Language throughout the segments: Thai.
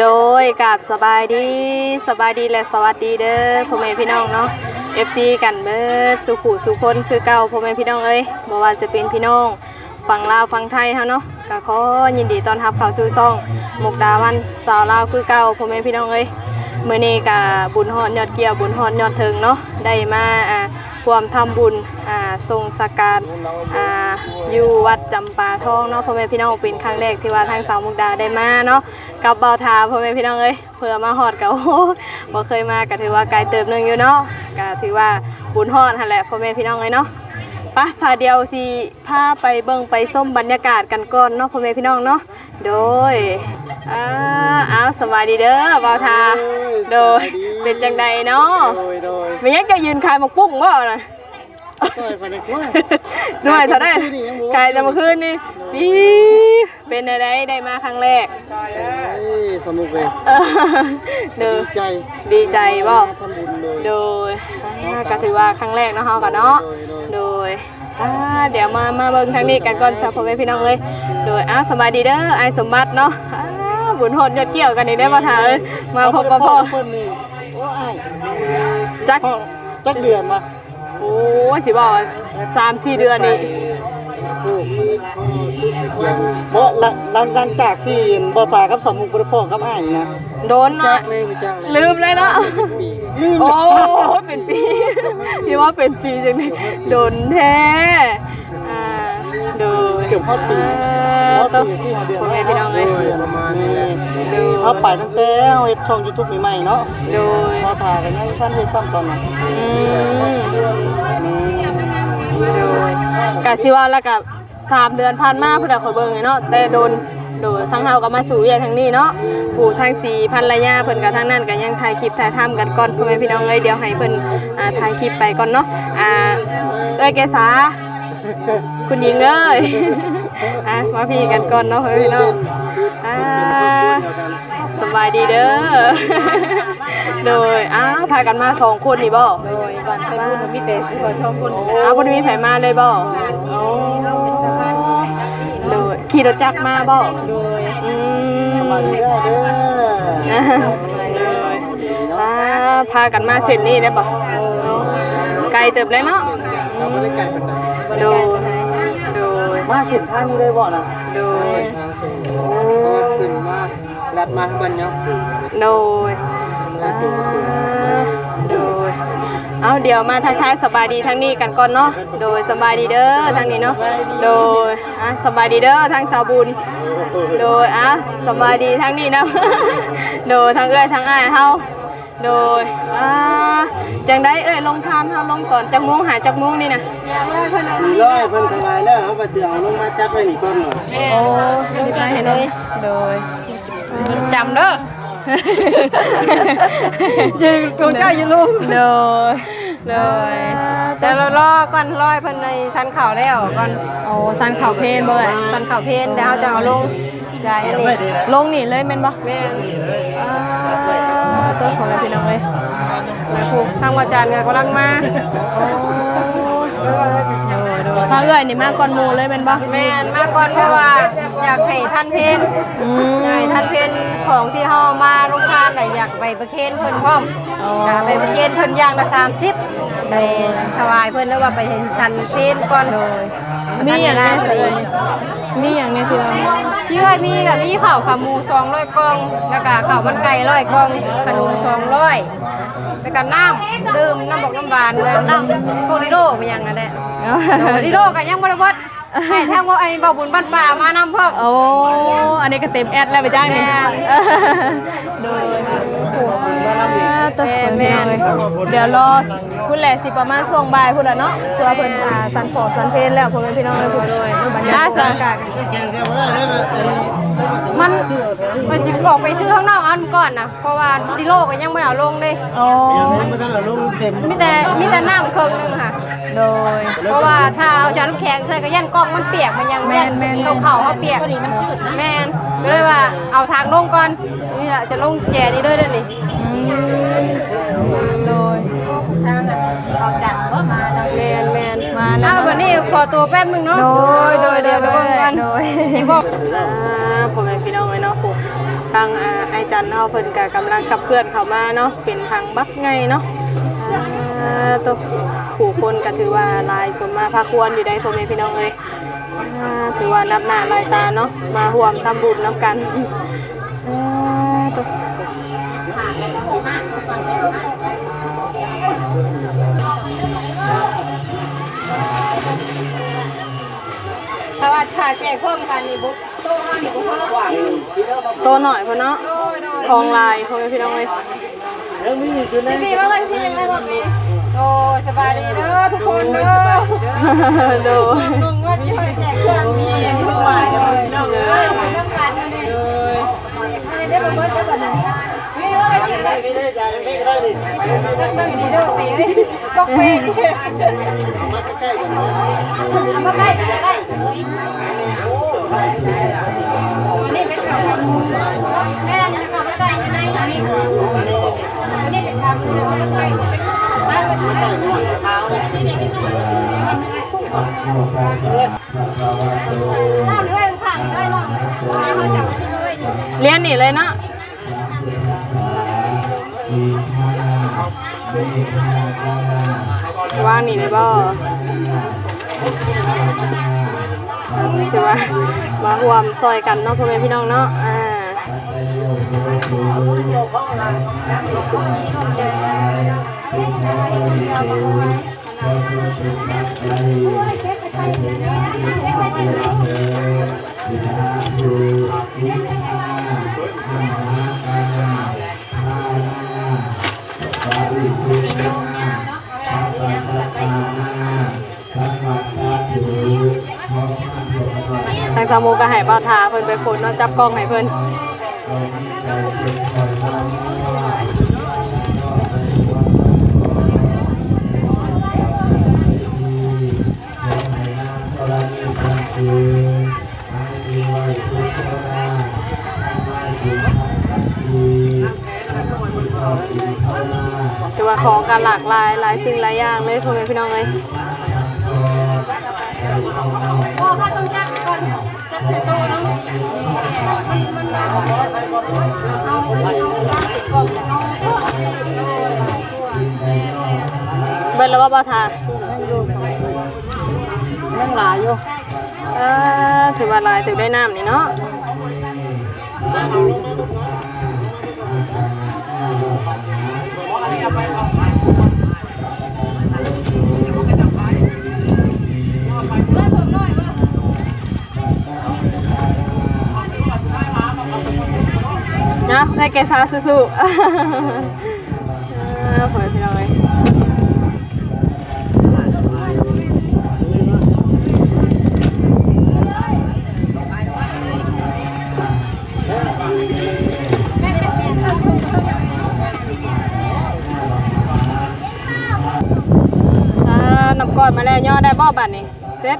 โดยกับสบายดีสบายดีและสวัสดีเด้อพ่อแม่พี่น้องเนาะ FC กันเบิดสุขุสุคนคือเก่าพ่อแม่พี่น้องเอ้ยบ่ว่าจะเป็นพี่น้องฝั่งลาวฝั่งไทยเฮาเนาะ ก็ขอยินดีต้อนรับเข้าสู่ช่องมุกดาวันสาวลาวคือเก่าพ่อแม่พี่น้องเอ้ยมื้อนี้ก็บุญฮอดยอดเกี่ยวบุญฮอดยอดถึงเนาะได้มาอ่าร่วมทำบุญอ่าทรงสการอ่าอยู่วัดจำปาทองเนาะพ่อแม่พี่น้องเป็นครั้งแรกที่ว่าทางสาวมุกดาได้มาเนาะกับเบาทาพ่อแม่พี่น้องเอ้ยเพื่อมาฮอดก็โอ้โหบ่เคยมาก็ถือว่าไกลเติบหนึงอยู่เนาะก็ถือว่าบุญฮอดหั่นแหละพ่อแม่พี่น้องเอ้ยเนาะ ป้าสาเดียวสิพาไปเบิ่งไปส้มบรรยากาศกันก่อนเนาะพ่อแม่พี่น้องเนาะโดยอ่าอ้าวสวัสดีเด้อเบาทาโดยเป็นจังใดเนาะโดยโดยไม่ยังจะยืนขายหมกปุ้งบ่น่ะช่วยไปในกล้วยหน่วยเท่าได้ขายแต่เมื่อคืนนี่ยังบ่ขายแต่เมื่อคืนนี่ปีเป็นอะไรได้มาครั้งแรกเอ้ยสนุกเลยเออเด้อดีใจดีใจบ่ทำบุญเลยโดยอ่าก็ถือว่าครั้งแรกเนาะเฮากันเนาะโดยโด ยโดยอ่าเดี๋ยวมามาเบิ่งทางนี้กันก่อนจ้ะพ่อแม่พี่น้องเลยโดยอ้าวสบายดีเด้อไอ้ายสมบัติเนาะอ้าวบุญโหดยอดเกี่ยวกันนี่ได้บ่ท่าเอ้ยมาพบกับพ่อเพิ่นนี่โอ้อ้ายจักพ่อจักเดือนมาโอ้ยสิบอกว่าสามสี่เดือนนี่ เพราะหลังหลังหลังจากที่เห็นบ่ตากับสมุกบ่ได้พ่อกับอ้ายนี่นะโดนจัเนาะกเลยบ่จักเลยลืมเลยเนาะลืมโอ้เป็นปีพี่ว่าเป็นปีจังเลยโดนแท้อ่าโดยเกือบฮอดปีอ่าฮอดต้องปีสี่ห้าเดือนพ่อแม่พี่น้องเลยประมาณนี้แหละโดยเขาไปตั้งแต่เฮ็ดช่อง YouTube ใหม่ๆเนาะโดยพอถ่ายกันยังท่านเฮ็ดซ้ำตอนนั้นอืมโดยกะสิว่าแล้วกับ สามเดือนผ่านมาเพื่อนขอยเบิ่งไงเนาะแต่โดนโดยทางเฮาก็มาสู่เวียกทางนี้เนาะผู้ทางสีพันระยาเพิ่นกับทางนั้นก็ยังถ่ายคลิปถ่ายทำกันก่อนพ่อแม่พี่น้องเอ้ยเดี๋ยวให้เพิ่นอ่าถ่ายคลิปไปก่อนเนาะอ่าเอ้ยแกษาคุณหญิงเอ้ยอะมาพี่กันก่อนเนาะพี่น้องอ่าสบายดีเด้อโดยอ้าวพากันมาสองคนนี่บ่โดยบ้านไซบุญมีแต่สิขอชมคนอ้าวบ่ได้มีไผมาเลยบ่โอ้โดย ขี่รถจักรมาบ่โดยอืมสวัสดีเด้อเด้ออ่าโดยอ่าพากันมาเสร็จนี่ได้บ่ไกลเติบเลยเนาะเราไม่ได้ไกลปานใดโดยโดยมาเข็นทางนี้เลยบ่น่ะโดยขึ้นมาลัดมาบันยักษ์โดยอ่าโดย เอาเดี๋ยวมาทักทายสบายดีทั้งนี้กันก่อนเนาะ โดยสบายดีเด้อทางนี้เนาะ โดยอะสบายดีเด้อทางสาวบุญ โดยอะสบายดีทั้งนี้นะ โดยทั้งเอ้ยทั้งอ้ายเฮาโดยอ่าจังได้เอ้ยลงทานเฮาลงก่อนจักโมงหาจักโมงนี่นะมีร้อยเพิ่นทำลายแล้วเขาไปสิเอาลงมาจัดไว้นี่ก่อนเนาะโอ้นี่ไปเห็นเลยโดยจำเด้อจะคงเจ้าอยู่ลูกโดยโดยแต่เรารอก่อนรอยเพิ่นในชั้นเข่าแล้วก่อนโอ้สันข่าวเพลนเบ่อยชั้นเข่าเพนเดี๋ยวเราจะเอาลงได้อันนี้ลงนี่เลยแม่นบ่แม่นอ่าตัวของเราพี่น้องเลยผูกทางวัดจันทร์ก็กำลังมา ทางเอื้อยนี่มาก่อนหมู่เลยแม่นบ่แม่นมาก่อนเพราะว่าอยากให้ท่านเพนอืม อยากให้ท่านเพนของที่เฮามาลงทานน่ะอยากไปประเคนเพิ่นพร้อมอ๋อก็ไปประเคนเพิ่นอย่างละ30ไปถวายเพิ่นแล้วว่าไปเห็นชั้นเพนก่อนมีอย่างแน่เอ้ยมีอย่างแน่ที่เรา ที่เคยมีกับมีข้าวขาหมูสองร้อยกล่อง แล้วก็ข้าวมันไก่ร้อยกล่องขนมสองร้อยแล้วก็น้ำดื่มน้ำบอกน้ำหวานเลยน้ำพวกดิโดมันยังนั่นแหละดิโดก็ยังบริบทให้ทางว่าไอ้เบาบุญบ้านป่ามานำพ่อมโอ้อันนี้ก็เต็มแอดแล้วไปจ้างนี่แม่โดย ตัวคนพี่น้องเลยเดี๋ยวรอพุ่นแหละสิประมาณช่วงบ่ายพุ่นละเนาะเพื่อเพิ่นอ่าสันขอสันเพลนแล้วพ่อแม่พี่น้องเลยพุ่นเลยบรรยากาศอากาศแกงแซ่บบ่ได้เด้อแม่มันมันสิออกไปซื้อข้างนอกอันก่อนนะเพราะว่าดิโลก็ยังไม่ได้เอาลงเลยโอ้ยังบ่ทันเอาลงเต็มมีแต่มีแต่น้ำเครื่องหนึงค่ะโโดย เพราะว่าถ้าเอาชาน้ำแข็งใส่ก็ยันกล้องมันเปียกมันยังแม่นยันแม่นเขาเข่าเขาเปียกพอดีมันชืดนะแมนก็เลยว่าเอาทางลงก่อนนี่แหละจะลงแจนี่ด้วยเด้อนี่ โดยทางแบบเขาจัดก็มาเราแมนแมนมาแล้วเอาวันนี้ขอตัวแป๊บนึงเนาะโดยโดยเดี๋ยวไปเบิ่งกันโดย นี่บอกอ่าผมเป็นพี่น้องเลยเนาะผู้ทางอ่าไอจันเนาะเพิ่นก็กำลังขับเคลื่อนเข้ามาเนาะเป็นทางบักไงเนาะอ่าตัวผู้คนก็ถือว่าหลายสมมาพาควรอยู่ได้พ่อแม่พี่น้องเลยอ่าถือว่านับหน้าลายตาเนาะมาร่วมทำบุญน้ำกันอ่าตัว ถ้าว่าถ้าแจกเพิ่มกันนี่บุ๊กโตห้านี่บุ๊กเท่าไหร่โตหน่อยพ่อเนาะโดยโดยทองลายพ่อแม่พี่น้องเลยพี่พี่ว่าไงพี่ยังไงบอกพี่โอ้ยสบายดีเด้อทุกคนเด้อโดยนุ่งว่าจะให้แจกเครื่องมีทุกวันเลยเด้อต้องการมาเนี่ยให้ได้บ่เบิดได้บ่ได้พี่ว่าไงพี่ได้ไม่ได้ใจไม่ได้ดิ ตั้งสีเด้อไปเอ้ยก็เฟนมาใกล้ๆกันเอามาใกล้กันได้นี่เป็นเก่าแม่นี่ก็มาใกล้ยู่ไหนนี่เป็นทางเดินมาใกล้ไปน้ำด้วยข้างได้บ้างเขาจะที่ด้วยเรียนนี่เลยเนาะ ว่างนี่เลยบ่ถือว่ามาห่วมซอยกันเนาะพ่อแม่พี่น้องเนาะอ่า ทางสามูก็ให้บ่าทาเพิ่นไปโพสเนาะจับกล้องให้เพิ่นายหลายสิ่งหลายอย่างเลยพ่อแม่พี่น้องเลยโอ้ถ้าต้องจับก่อนจับใส่โต๊ะเนาะมันมันมาเอาเอากล่องจะเอาเบิ่นแล้วว่าบ่าวทายังหลายอยู่เออถือว่าหลายถือได้น้ำนี่เนาะ กซาสู้ๆเออพ่อแม่พี่น้องเลยอ่านำก่อนมาแล้วย่อได้บ่บัดนี่เสร็จ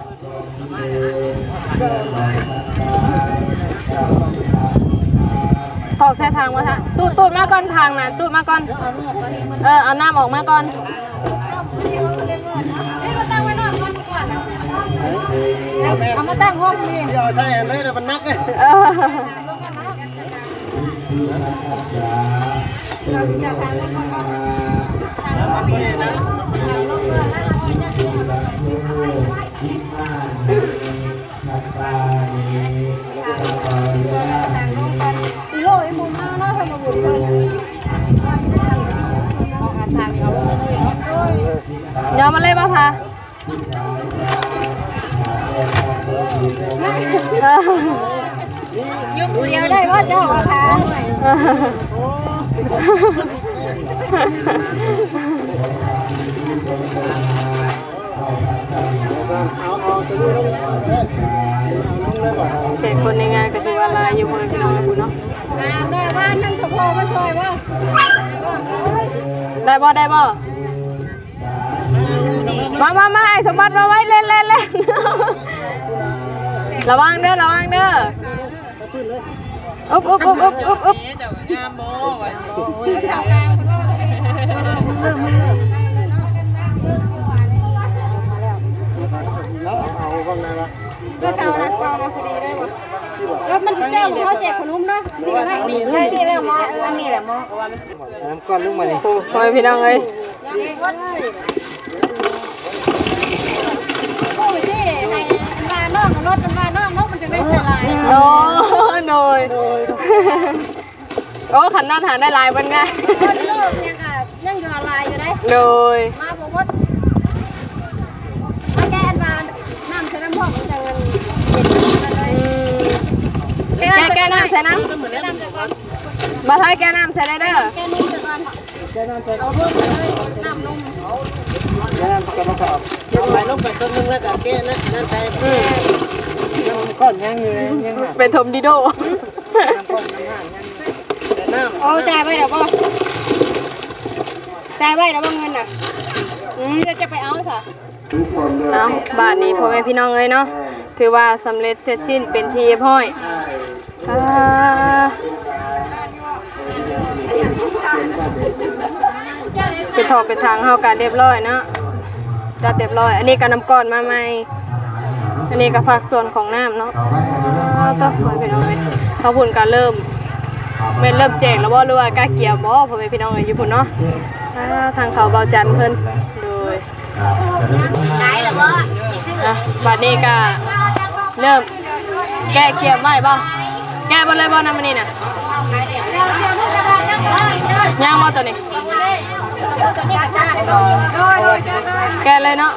ถอกใส่ทางมาทางตูดตูดมาก่อนทางนะตูดมาก่อน เออเอาน้ำออกมาก่อนนี่มาตั้งไว้นอนก่อนก่อนนะเอามาตั้งห้องนี่เดี๋ยวใส่เลยเดี๋ยวมันนักเลยเยอมมาเลยป่ะพาเออยุบเดียวได้ว่าเจ้าว่าทาเป็นคนในงานก็ถือว่าลายอยู่คนละพี่น้องนะคุณเนาะอ่าได้ว่านั่งสะโพกมาช่วยว่าได้บ่ได้บ่เมามามาไอ้สมบัติมาไว้เล่นเล่นเล่นระวังเด้อระวังเด้ออุ๊บอุ๊บอุ๊บอุ๊บอุ๊บอุ๊บสาวกลางคุณว่าแล้วเอาบ้างนะวะก็ชาวนะชาวนะพอดีได้บ่รถมันเจ้าของเขาแจกขนมเนาะนี่ก็ได้นี่ใช่ที่แม่หมอเออนี่แหละมอน้ำก้อนลูกมาเลยโอ้โหพี่น้องเอ้ย ยังไงก็ได้โอ้ยที่ให้มาน้องรถมันมาน้องเนาะมันจะได้เสียหลายโอ้โดยโอ้ขันนั่นหาได้หลายเป็นไงคนเลิกยังอะยังอยู่ออนไลน์อยู่ได้โดยมาบอกว่ามาแก้อันมาน้ำใช้น้ำพอกมันจะเงินเย็นเลยแกแกน้ำใส่น้แก้น้ำจากก่อนำบาท้ายแกน้ำใส่ได้เด้อแก้นุ่มจากก่อนเอาเพิ่มเลยน้ำนุ่ม แล้วน้ำก้อนมะขามไปลงไปต้นนึงแล้วก็แก้นะนั่นไปอืมก้อนยังอยู่ยังหาเป็นทมดิโดน้ำก้อนยังหายังแต่น้ำโอ้จ่ายไปเดี๋ยวบ่จ่ายไปเดี๋ยวบ่เงินน่ะอืมเดี๋ยวจะไปเอาซะเอาบาทนี้พ่อแม่พี่น้องเอ้ยเนาะถือว่าสำเร็จเสร็จสิ้นเป็นทีเรียบร้อยอ่า เป็นถอเป็นทางเฮากันเรียบร้อยเนาะจัดเรียบร้อย อันนี้ก็น้ำก้อนมาใหม่ อันนี้ก็ผักส่วนของน้ำเนาะเอาต่อพ่อแม่พี่น้องเอ้ยเขาบุญการเริ่มเม่นเริ่มแจกแล้วบ่หรือว่ากล้าเกี่ยวบ่พ่อแม่พี่น้องเอ้ยอยู่พุ่นเนาะอ่าทางเขาเบาจันทร์เพิ่นโดยไหนล่ะบ่อะบัดนี้ก็เริ่มแก้เกียร์ไม่บ่แก้บ่เลยบ่นำมันนี่น่ะย่างบ่ตัวนี้ แก้เลยเนาะ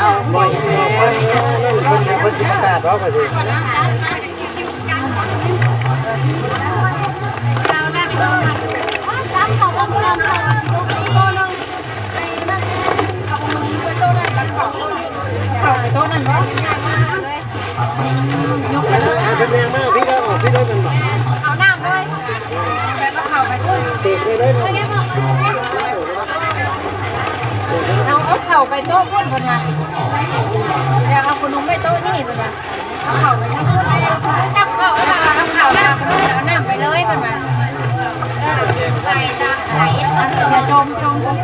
เอาบ่อยเลยคน จะคนจะประกาศว่าไปสิเป็นยังมากพี่ได้ออกพี่ได้เป็นแบบเอาน้ำเลยเด็กเลยเลยเนาะเอาเอาเข่าไปโต๊ะพุ่นคนมาอยากเอาขนมไปโต๊ะนี่คนมาเอาเข่าไปทั้งพุ่นจับเข้าแล้วเอาเข่าน้ำเอาน้ำไปเลยคนมาอย่า จมจมจม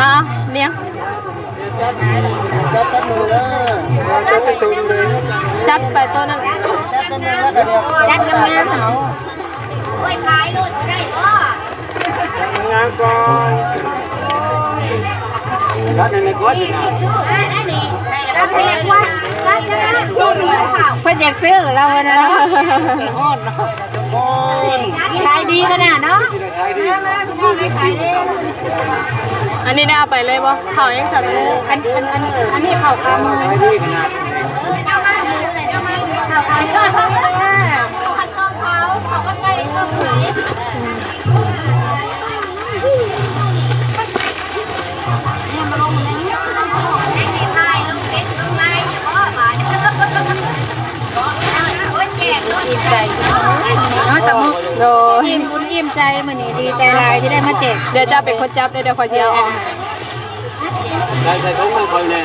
อะเลี้ยงจับจับมือเลยจับไปตุ้มเลยจัดไปตัวนั้นจับไปมือแล้วก็เดี๋ยวยัดงามๆเอาโอ้ยขายรถได้บ่งานก่อนแล้วในก้อนนะ ได้ได้นี่ได้แล้วเรียกว่าได้จะได้ช่วยเหลือข่าวเพิ่นอยากซื้อเราอะนะเนาะขายดีขนาดเนาะที่ไหนขายดีขายได้อันนี้ได้เอาไปเลยบ่เขายังจัดเลยอันอันอันอันนี้เข่าคำขายดีขนาดเอามาหมูเลยเอามาข่าขายก็เขาเขาหันกอเขาเขาก็ใกล้ก็ขายข ใจเนาะสมุกโดยอิ่มบุญอิ่มใจมื้อนี้ดีใจหลายที่ได้มาแจกเดี๋ยวจะเป็นคนจับเดี๋ยวเดี๋ยวคอยเชียร์ออกได้ใจของมันคนเลย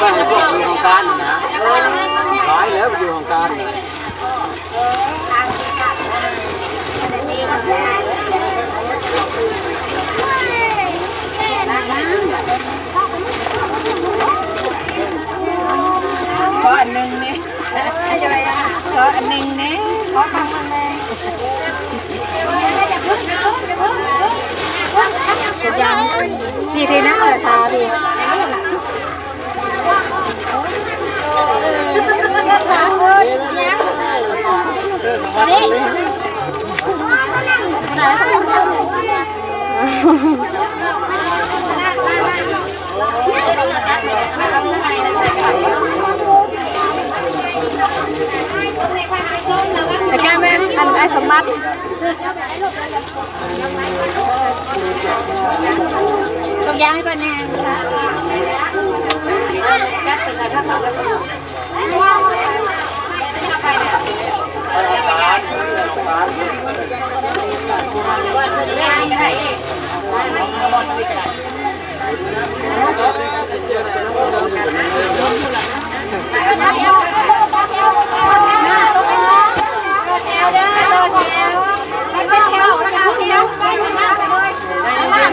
บ้านพวกอยู่ของการนะขายแล้วอยู่ของการ ขออันหนึงนี่ขออันหนึงนี่ขอคำนึงเลยยังพี่ที่นั่งเออชาพี่ ไอ้แก้แม่อัน มัด ตรงยางให้ก่อนแน่ยัดไปใส่ผ้าขาวแล้วเ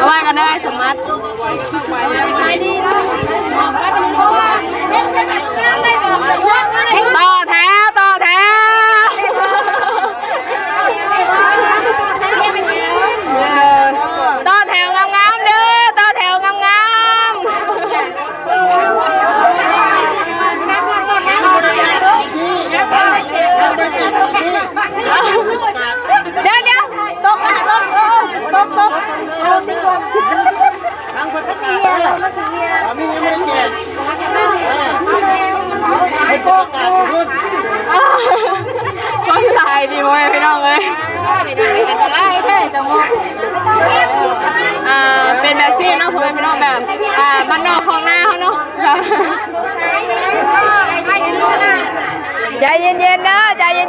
อาไว้กันได้สมัดต่อแถวต่อแถวเดินต่อแถวงามๆเด้อต่อแถวงามๆเดี๋ยวเดี๋ยวตกนะตกตกตกตก คนลายดีมั้ยพี่น้องเอ้ยไล่แค่สมองอ่า เป็นแบบซี่เนาะผมเป็นพี่น้องแบบ อ่าบ้านนอกของหน้าเขาเนาะครับใจเย็นๆนะใจเย็น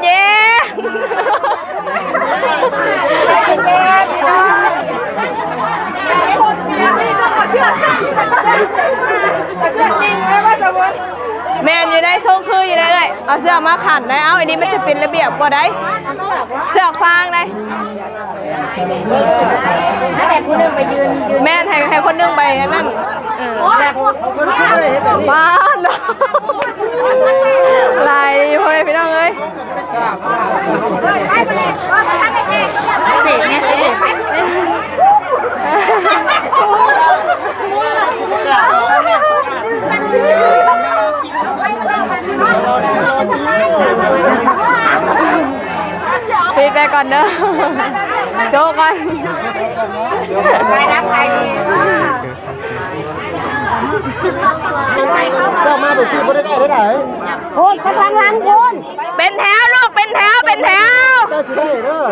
แมนอยู่ได้ทรงคืออยู่ได้เลยเอาเสื้อมาขัดได้เอาอันนี้มันจะเป็นระเบียบกว่าได้เสื้อฟางได้ถ้าแต่ผู้นึงไปยืนยืนแม่นให้ให้คนหนึงไปนั่นบ้านเนาะลายพ่อพี่น้องเอ้ยเบรกเนี่ย ปิดไปก่อนเนอะโชคก่อนไปรับใครดี ก็มาไปซื้อบ่ได้ได้ได้ไหนโอ้ยเขาทางหลังคุณเป็นแถวลูกเป็นแถวเป็นแถวก็สิได้เด้อ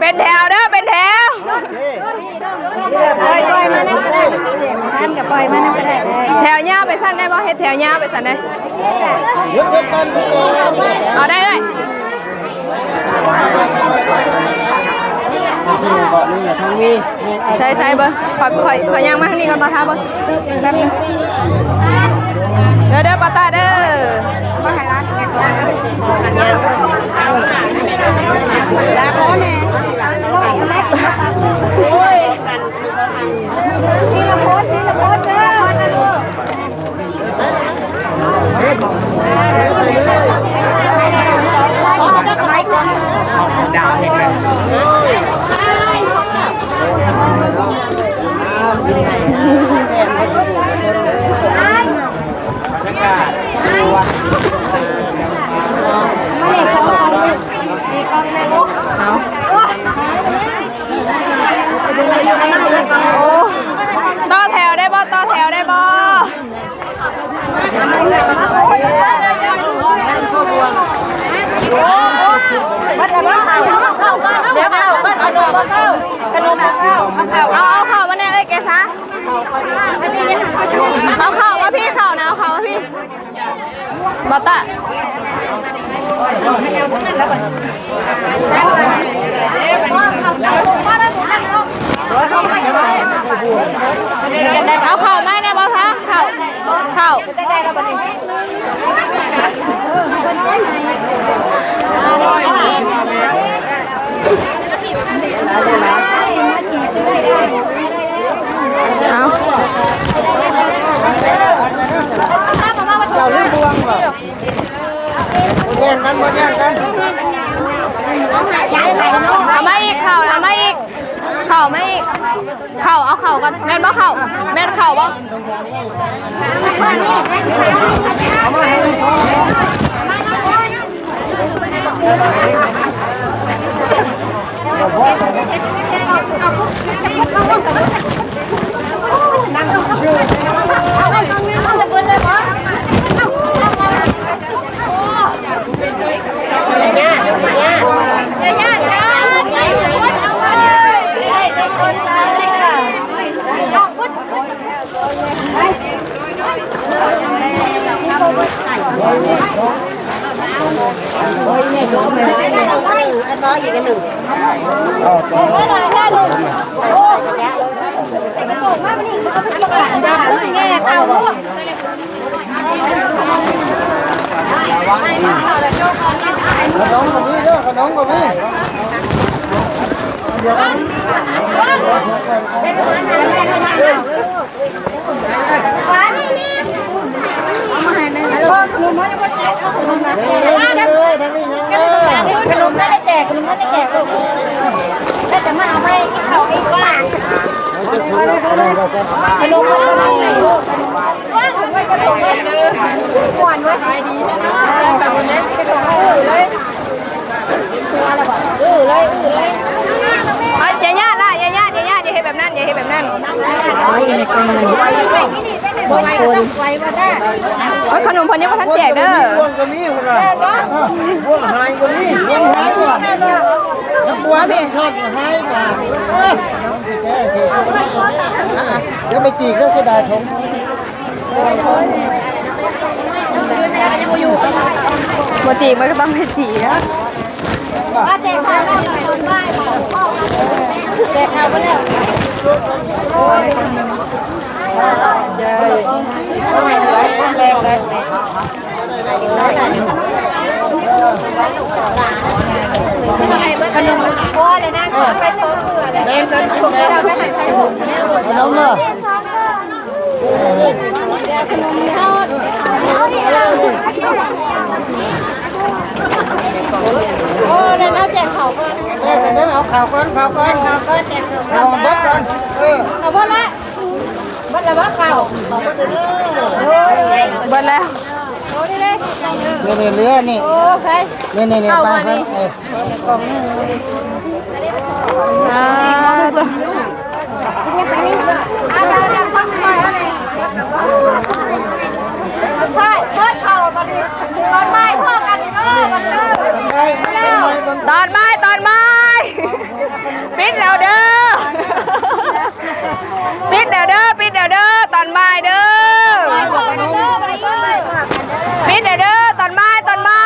เป็นแถวเด้อเป็นแถวปล่อยปล่อยมานะท่านกับปล่อยมานะก็ได้แถวหญ้าไปสั้นได้บ่เฮ็ดแถวหญ้าไปสั้นได้เดี๋ยวเพิ่นกันพี่เอาได้เลย ซื้อบ่นี่ทางนี้ใช่ใช่เบอร์ขอขอขอย่างมาทางนี้ก่อนมาท้าเบอร์เด้อเด้อปาตาเด้อมาให้ร้านแขกร้านลาขอแน่ร้อยแม็กโอ้ยนี่ละโพสนี่ละโพสเด้อ โอ้ต่อแถวได้บ่ต่อแถวได้บ่ มันจะมาเข้าเข้าก็เดี๋ยวเข้าก็เอาดอกมาเข้าขนมมาเข้าเอาเข้า เอาเอาเข่ามาเนี่ยเอ้ยแกซะเอาเข่ามาพี่เข่านะเอาเข่ามาพี่บอตตะเอาเข่าไหมเนี่ยบอสคะเข่าเข่าเอาแย่งกันบ่แย่งกันเอามาอีกเข่าเอามาอีก เข่าไม่เข่าเอาเข่ากันแม่นบ่เข่าแม่นเข่าบ่ขนมกับมีเด้อขนมกับมี ขนมไม่ได้แจกขนมไม่ได้แจกลูกแล้วจะมาเอาไปเขาอีกว่าขนมมันก็ไม่ได้ลูกว่าถึงไว้กระตุกไว้หวานไว้ขายดีนะแต่คนนี้กระตุก อื้อเลยอื้อเลยอื้อเลยอะอย่าญาติละอย่าญาติอย่าญาติอย่าเฮ็ดแบบนั้นอย่าเฮ็ดแบบนั้นไว้ก็ต้องไว้ว่าได้โอ้ยขนมเพิ่นยังบ่ทันแจกเด้อพวงกับมีคนละพวงหายกับมีพวงหายว่ะน้ำบัวพี่ชอบหายว่ะ เดี๋ยวไปจีกเรื่องเสียดายทงบ่จีบมันก็ต้องให้จีนะว่าแจกข้าวแล้วคนไหว้แจกข้าวไปแล้วขนม พ่อเลยนะไปโชว์เผื่อเลยเล่นกันผมเราไปไหนไปผมขนมเนาะขนมเท่าโอ้เดี๋ยวเราแจกเขาก่อนเอ้ยเป็นเรื่องเอาข่าวก่อนข่าวก่อนข่าวก่อนข่าวเบิดก่อนเออเอาพ่อละบัดละว่าเขาเบิดแล้วโอ้ นี่เลยนี่นี่เรือนี่โอ้เคยนี่นี่นี่ไปครับเอออ่าตัวอาจารย์ต้องไปอะไรใช่เพิ่มเขาบัดนี้ตอนบ่ายพ่อกันเออบัดเด้อแล้วตอนไม้ตอนไม้ปิดแล้วเด้อปิดแล้วเด้อปิดแล้วเด้อตอนไม้เด้อ พ่อกันเด้อบัดนี้ ปิดแล้วเด้อตอนไม้ตอนไม้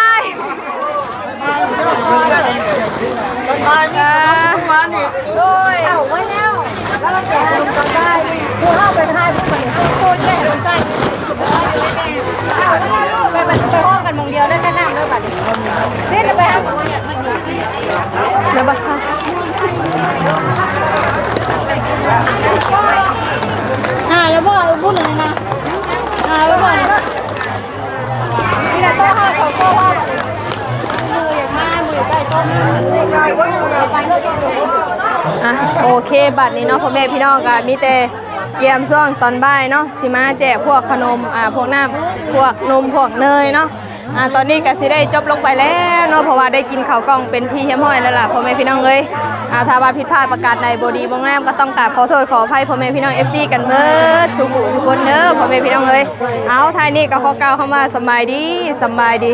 อ่าโดยเอาไว้แล้วแล้วเราแจกขนกันได้คือเข้าไปทายพวกมันเข้าโคตรแย่คนใต้ไปบัดไปห้องกันมงเดียวได้แค่น้ำด้วยบัดนี่จะไปหาเดี๋ยวบัดค่ะหาแล้วบ่พูดหนึ่งนะหาแล้วบ่นี่แหละโต๊ะห้าของโต๊ะห้า อะโอเคบัดนี้เนาะพ่อแม่พี่น้องก็มีแต่เกียมช่วงตอนบ่ายเนาะสิมาแจกพวกขนมอ่าพวกน้ำพวกนมพวกเนยเนาะอ่าตอนนี้ก็สิได้จบลงไปแล้วเนาะเพราะว่าได้กินข้าวกล้องเป็นที่เฮียมห้อยแล้วล่ะพ่อแม่พี่น้องเอ้ยอ่าถ้าว่าผิดพลาดประกาศในบดีบ่งามก็ต้องกราบขอโทษขออภัยพ่อแม่พี่น้อง FC กันเบิดสุขุทุกคนเด้อพ่อแม่พี่น้องเอ้ยเอาท้ายนี้ก็ขอกล่าวคำว่าสบายดีสบายดี